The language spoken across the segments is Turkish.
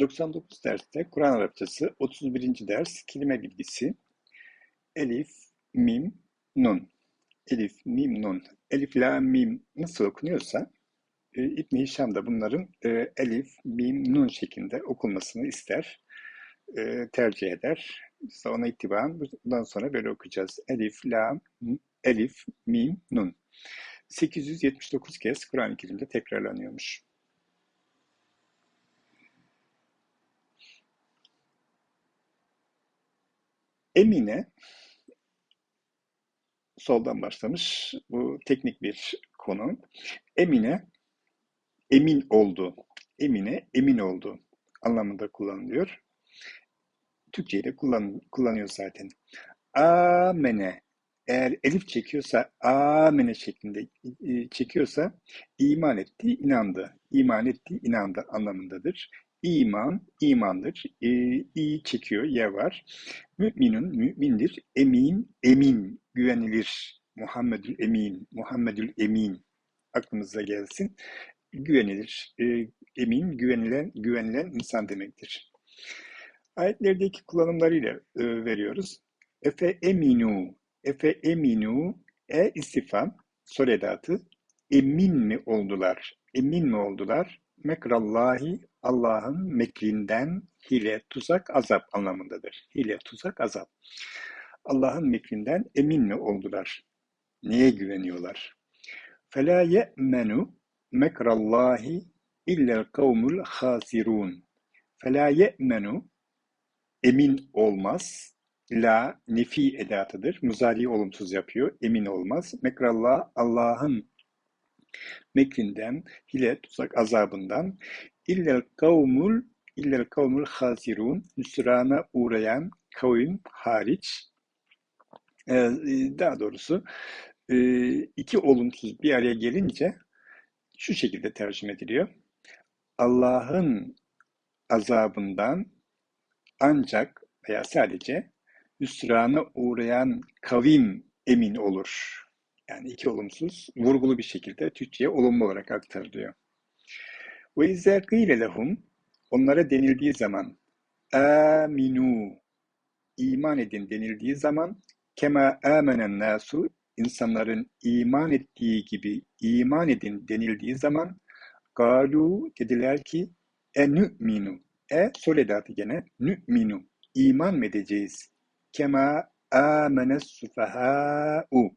99 derste Kur'an Arapçası 31. ders kelime bilgisi Elif, Mim, Nun. Elif, Mim, Nun. Elif, La, Mim nasıl okunuyorsa e, İbn Hişam da bunların e, Elif, Mim, Nun şeklinde okunmasını ister, e, tercih eder. Biz ona itibaren bundan sonra böyle okuyacağız. Elif, La, Elif, Mim, Nun. 879 kez Kur'an-ı Kerim'de tekrarlanıyormuş. Emine soldan başlamış. Bu teknik bir konu. Emine emin oldu. Emine emin oldu anlamında kullanılıyor. Türkçe'yi de kullan, kullanıyor zaten. Amene eğer elif çekiyorsa amene şeklinde e, çekiyorsa iman etti, inandı. İman etti, inandı anlamındadır. İman, imandır. E, i çekiyor, ye var. Müminun, mümindir. Emin, emin, güvenilir. Muhammedül Emin, Muhammedül Emin aklımıza gelsin. Güvenilir, e, emin, güvenilen, güvenilen insan demektir. Ayetlerdeki kullanımlarıyla e, veriyoruz. Efe eminu, efe eminu, e istifam, soru edatı. Emin mi oldular? Emin mi oldular? Mekrallahi Allah'ın mekrinden hile, tuzak, azap anlamındadır. Hile, tuzak, azap. Allah'ın mekrinden emin mi oldular? Neye güveniyorlar? فَلَا يَأْمَنُ مَكْرَ اللّٰهِ اِلَّا الْقَوْمُ الْخَاسِرُونَ فَلَا يَأْمَنُ Emin olmaz. La nefi edatıdır. Muzari olumsuz yapıyor. Emin olmaz. Mekrallah Allah'ın mekrinden, hile, tuzak azabından illel kavmul illel kavmul hazirun hüsrana uğrayan kavim hariç ee, daha doğrusu e, iki olumsuz bir araya gelince şu şekilde tercüme ediliyor. Allah'ın azabından ancak veya sadece hüsrana uğrayan kavim emin olur. Yani iki olumsuz vurgulu bir şekilde Türkçe'ye olumlu olarak aktarılıyor. Ve izâ kîle lehum onlara denildiği zaman aminu iman edin denildiği zaman kema amenen nasu insanların iman ettiği gibi iman edin denildiği zaman galu dediler ki e nü'minu e soledatı gene nü'minu iman mı edeceğiz kema amenes sufaha'u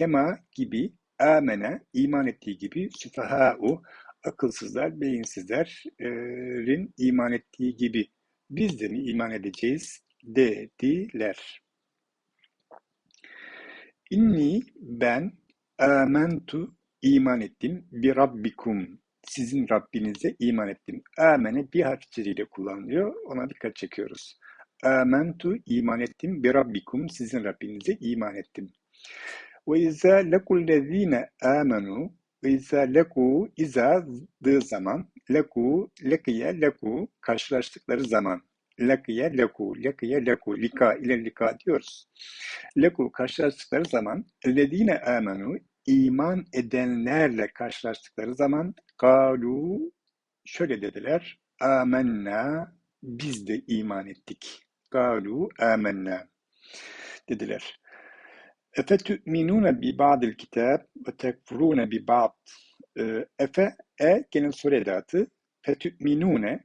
kema gibi amene iman ettiği gibi sufaha'u akılsızlar, beyinsizlerin iman ettiği gibi biz de mi iman edeceğiz dediler. İnni ben amentu iman ettim bir rabbikum sizin Rabbinize iman ettim. Amene bir harf ile kullanılıyor. Ona dikkat çekiyoruz. Amentu iman ettim bir rabbikum sizin Rabbinize iman ettim. Ve izâ lekullezîne âmenû ve izâ lekû izâdığı zaman lekû lekiye lekû karşılaştıkları zaman lekiye lekû lekiye lekû lika ile lika diyoruz. Lekû karşılaştıkları zaman ellezîne âmenû iman edenlerle karşılaştıkları zaman galu şöyle dediler amenna biz de iman ettik. Galu amenna dediler. Efetü'minûne bi ba'dil kitâb ve tekfurûne bi ba'd. Efe, e gene soru edatı. Fetü'minûne,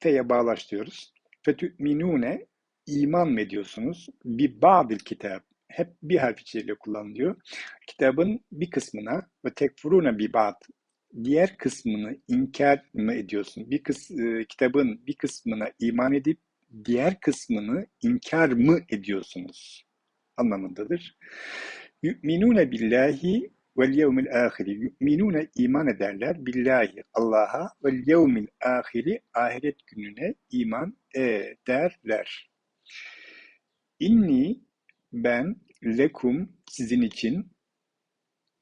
fe'ye bağlaştırıyoruz. Fetü'minûne, iman mı ediyorsunuz? Bi ba'dil kitâb. Hep bir harf içeriyle kullanılıyor. Kitabın bir kısmına ve tekfurûne bi ba'd. Diğer kısmını inkar mı ediyorsun? Bir kıs, e, kitabın bir kısmına iman edip diğer kısmını inkar mı ediyorsunuz? Anlamındadır. Yu'minune billahi vel yevmil ahiri. Yu'minune iman ederler billahi Allah'a vel yevmil ahiri ahiret gününe iman ederler. İnni ben lekum sizin için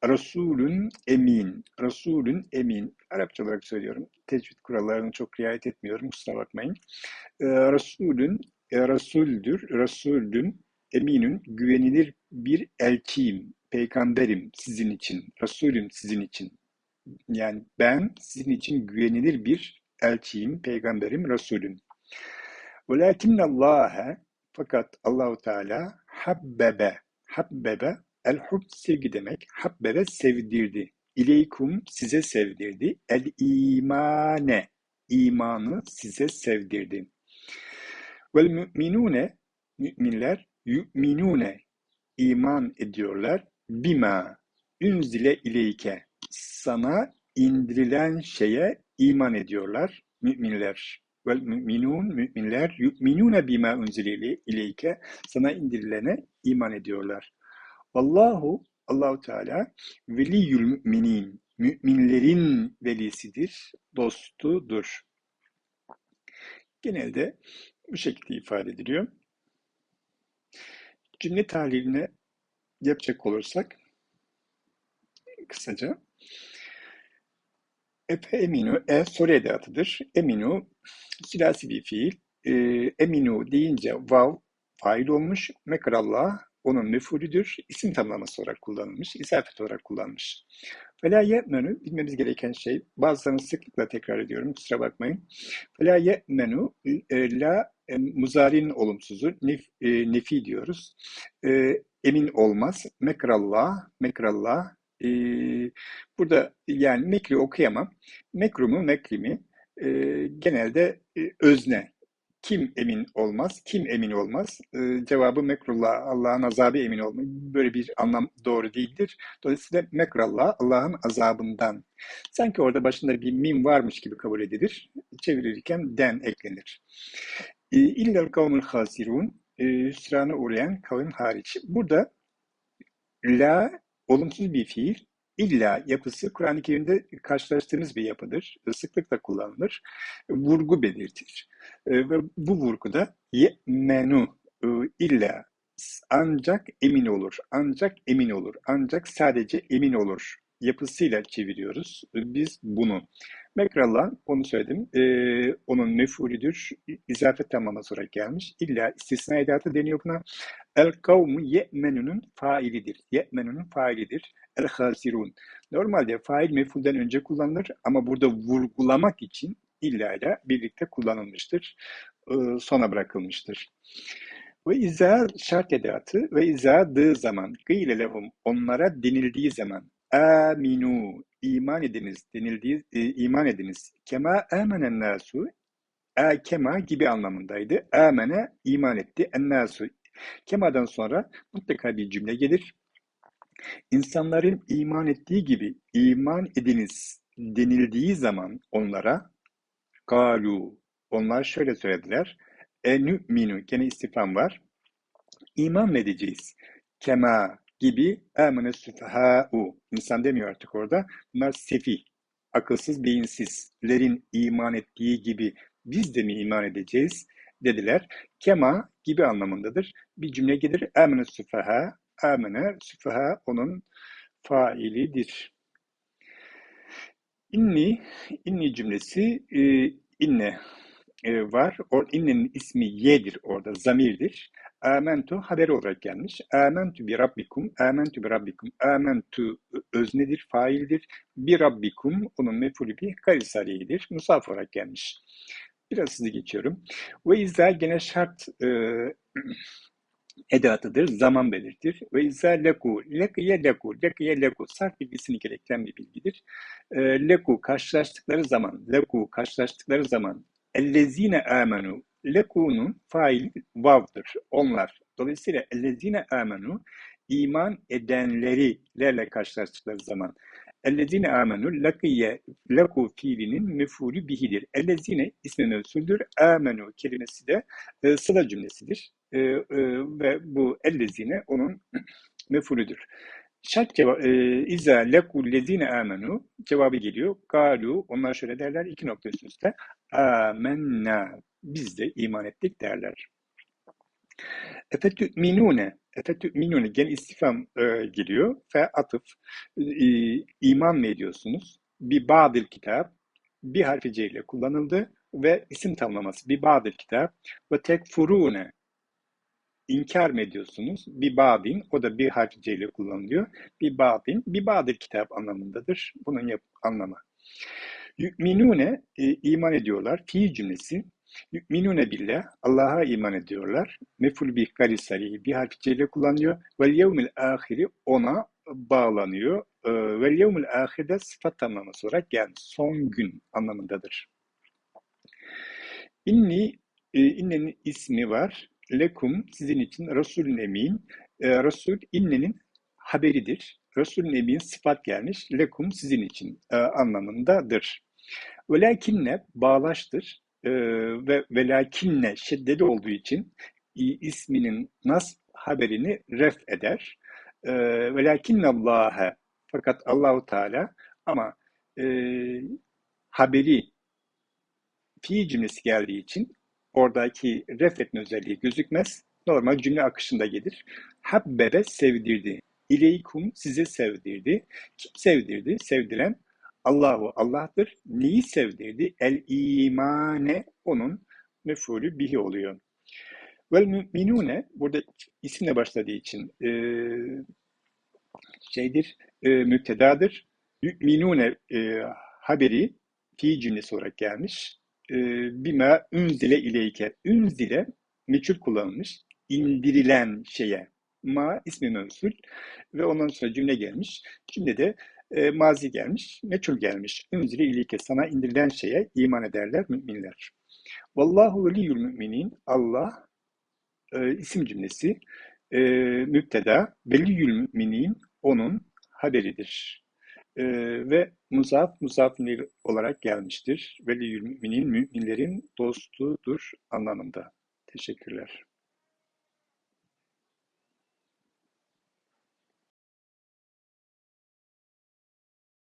Resulün emin. Resulün emin. Arapça olarak söylüyorum. Tecvid kurallarını çok riayet etmiyorum. Kusura bakmayın. Ee, Resulün, e, Resuldür. Resulün eminün güvenilir bir elçiyim, peygamberim sizin için, Resulüm sizin için. Yani ben sizin için güvenilir bir elçiyim, peygamberim, Resulüm. Velakinnallâhe fakat Allahu Teala habbebe habbebe el hub sevgi demek. Habbebe sevdirdi. İleykum size sevdirdi. El imane imanı size sevdirdi. Vel müminune müminler yu'minune iman ediyorlar. Bima ünzile ileyke sana indirilen şeye iman ediyorlar müminler. Vel müminun müminler yu'minune bima unzile ileyke sana indirilene iman ediyorlar. Allahu Allahu Teala veliyül müminin müminlerin velisidir, dostudur. Genelde bu şekilde ifade ediliyor. Cümle tahliline yapacak olursak kısaca Efe eminu, e soru edatıdır. Eminu, silasi bir fiil. E, eminu deyince vav fail olmuş. Mekrallah onun mefulüdür. İsim tamlaması olarak kullanılmış. İzafet olarak kullanmış. Fela ye'menu bilmemiz gereken şey, bazılarını sıklıkla tekrar ediyorum, kusura bakmayın. Fela ye'menu e, la e, muzari'nin olumsuzu, nef, e, nefi diyoruz. E, emin olmaz. Mekrallah, mekrallah. E, burada yani mekri okuyamam. Mekrumu, mekrimi e, genelde e, özne kim emin olmaz? Kim emin olmaz? Ee, cevabı mekrullah, Allah'ın azabı emin olma. Böyle bir anlam doğru değildir. Dolayısıyla mekrallah, Allah'ın azabından. Sanki orada başında bir mim varmış gibi kabul edilir. Çevirirken den eklenir. Ee, İllel kavmul hasirun, e, hüsrana uğrayan kavim hariç. Burada la olumsuz bir fiil, İlla yapısı Kur'an-ı Kerim'de karşılaştığımız bir yapıdır. Sıklıkla kullanılır. Vurgu belirtir. Ee, ve bu vurguda ye'menu e, illa ancak emin olur, ancak emin olur, ancak sadece emin olur yapısıyla çeviriyoruz biz bunu. Mekrallah, onu söyledim, ee, onun mef'ulüdür, izafet tamlaması olarak gelmiş. İlla istisna edatı deniyor buna. El kavmu ye'menunun failidir. Ye'menunun failidir. El hasirun. Normalde fail mef'ulden önce kullanılır ama burada vurgulamak için illa ile birlikte kullanılmıştır. Sona bırakılmıştır. Ve izâ şart edatı ve izâ dığı zaman gıyle lehum onlara denildiği zaman aminu iman ediniz denildiği iman ediniz. Kema amenen nasu e, kema gibi anlamındaydı. Amene iman etti. En kemadan sonra mutlaka bir cümle gelir. İnsanların iman ettiği gibi iman ediniz denildiği zaman onlara galu onlar şöyle söylediler. Enü minu gene istifam var. İman edeceğiz? Kema gibi emene süfehâ'u. İnsan demiyor artık orada. Bunlar sefi, akılsız, beyinsizlerin iman ettiği gibi biz de mi iman edeceğiz dediler. Kema gibi anlamındadır. Bir cümle gelir. Emene süfehâ. Emene süfehâ onun failidir. İnni, inni cümlesi e, inne e, var. Or, innenin ismi yedir orada, zamirdir. Amentu haber olarak gelmiş. Amentu bi rabbikum, amentu bi rabbikum. Amentu öznedir, faildir. Bi rabbikum, onun mefulü bir karisaliyedir. Musaf olarak gelmiş. Biraz hızlı geçiyorum. Ve izler gene şart e, edatıdır, zaman belirtir. Ve izâ leku, lekiye leku, lekiye leku, sarf bilgisini gerektiren bir bilgidir. E, leku, karşılaştıkları zaman, leku, karşılaştıkları zaman, ellezine amenu, leku'nun faili vav'dır, onlar. Dolayısıyla ellezine amenu, iman edenlerilerle karşılaştıkları zaman, Ellezine amenu lakiye laku fiilinin mefulü bihidir. Ellezine ismi mevsuldür. Amenu kelimesi de e, sıla cümlesidir. E, e, ve bu ellezine onun mefulüdür. Şart cevap, e, İza lekul lezine amenu cevabı geliyor. Galu onlar şöyle derler iki nokta üst. Amenna biz de iman ettik derler. Efetü'minune Efetü'minune gene istifam e, geliyor. Fe atıf e, iman mı ediyorsunuz? Bir badil kitap bir harfi C ile kullanıldı ve isim tamlaması bir badil kitap ve tekfurune inkar mı ediyorsunuz? Bir badin, o da bir harfi C ile kullanılıyor. Bir badin, bir badil kitap anlamındadır. Bunun yap anlamı. Yu'minune e, iman ediyorlar. Fiil cümlesi. Yu'minune billah. Allah'a iman ediyorlar. Meful bih gayri sarih bir harfi celle kullanıyor. Vel yevmil ahiri ona bağlanıyor. E, Vel yevmil ahirde sıfat tamlaması olarak gelmiş. Son gün anlamındadır. İnni e, innenin ismi var. Lekum sizin için Resulün emin. E, Resul innenin haberidir. Resulün emin sıfat gelmiş. Lekum sizin için e, anlamındadır. Velakinne bağlaştır e, ve velakinne şiddeli olduğu için isminin nas haberini ref eder. E, velakinne Allah'a fakat Allahu Teala ama e, haberi fiil cümlesi geldiği için oradaki ref etme özelliği gözükmez. Normal cümle akışında gelir. Habbebe sevdirdi. İleykum size sevdirdi. Kim sevdirdi? Sevdiren Allahu Allah'tır. Neyi sevdirdi? El imane onun mefulü bihi oluyor. Vel müminune burada isimle başladığı için e, şeydir, e, müptedadır. Müminune e, haberi fiil cümlesi olarak gelmiş. E, bima ünzile ileyke. Ünzile meçhul kullanılmış. indirilen şeye. Ma ismi mevsul ve ondan sonra cümle gelmiş. Cümlede e, mazi gelmiş, meçhul gelmiş. Ünzile ileyke sana indirilen şeye iman ederler müminler. Vallahu veliyyül müminin. Allah e, isim cümlesi e, müpteda veliyyül müminin onun haberidir. E, ve muzaf muzafir olarak gelmiştir. Veliyyül müminin müminlerin dostudur anlamında. Teşekkürler.